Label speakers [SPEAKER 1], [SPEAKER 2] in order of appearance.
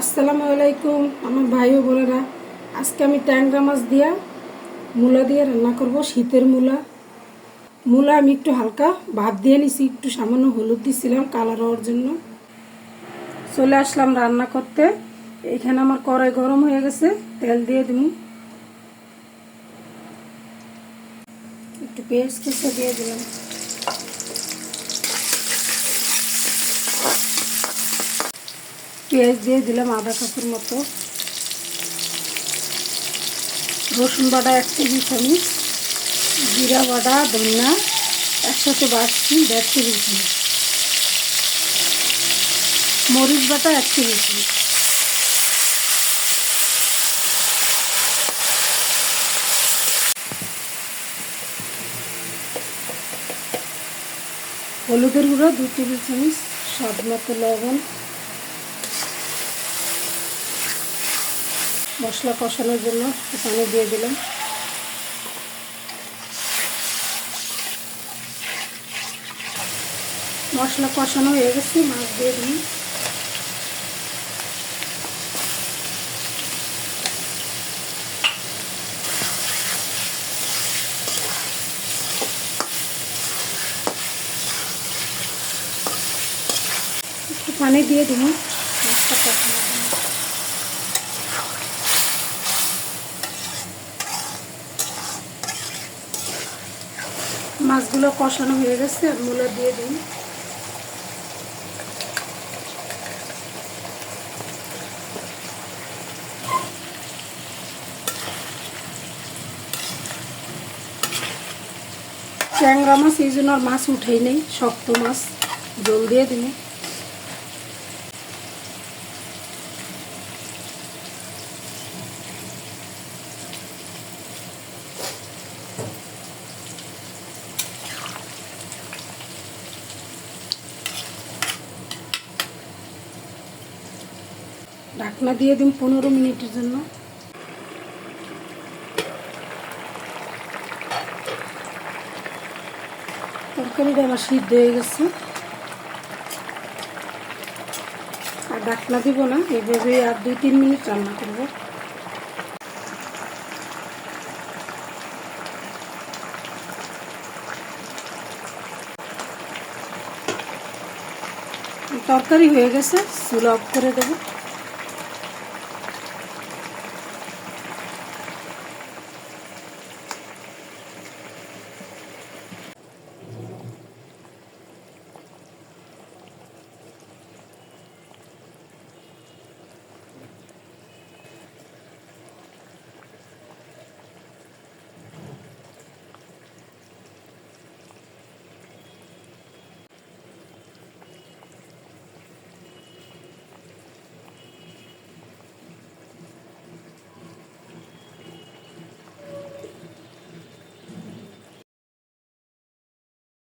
[SPEAKER 1] আসসালামু আলাইকুম, আমার ভাই ও বোনেরা। আজকে আমি ট্যাংরা মাছ দিয়া মূলা দিয়ে রান্না করব, শীতের মূলা। মূলা আমি একটু হালকা ভাত দিয়ে নিছি, একটু সামান্য হলুদ দিছিলাম কালার হওয়ার জন্য। চলে আসলাম রান্না করতে। এখানে আমার কড়াই গরম হয়ে গেছে, তেল দিয়ে দিব। একটু পেঁয়াজ কুচে দিয়ে দিলাম। পেঁয়াজ দিয়ে দিলাম আধা কাপের মতো। রসুন বাটা এক টেবিল চামচ, জিরা বাটা, ধনিয়া, একসাথে বাড়ছি দেড় টেবিল চামচ। মরিচ বাটা এক টেবিল চামচ। হলুদের গুঁড়ো দু টেবিল চামচ, স্বাদ মতো লবণ। মশলা কষানোর জন্য পানি দিয়ে দিলাম। মশলা কষানো হয়ে গেছে, মাছ দিয়ে দিই পানি দিয়ে দিব মাছটা কষানোর জন্য মাছগুলো কষানো হয়ে গেছে মূলো দিয়ে দিন ট্যাংরা মাছ, এই জন্য আর মাছ উঠেই নেই, শক্ত মাছ। জল দিয়ে দিন ঢাকনা দিয়ে দিন পনেরো মিনিটের জন্য। তরকারিটা আমার সিদ্ধ হয়ে গেছে। আর ঢাকনা দিব না এভাবে আর দুই তিন মিনিট রান্না করব। তরকারি হয়ে গেছে, চুলা অফ করে দেবো।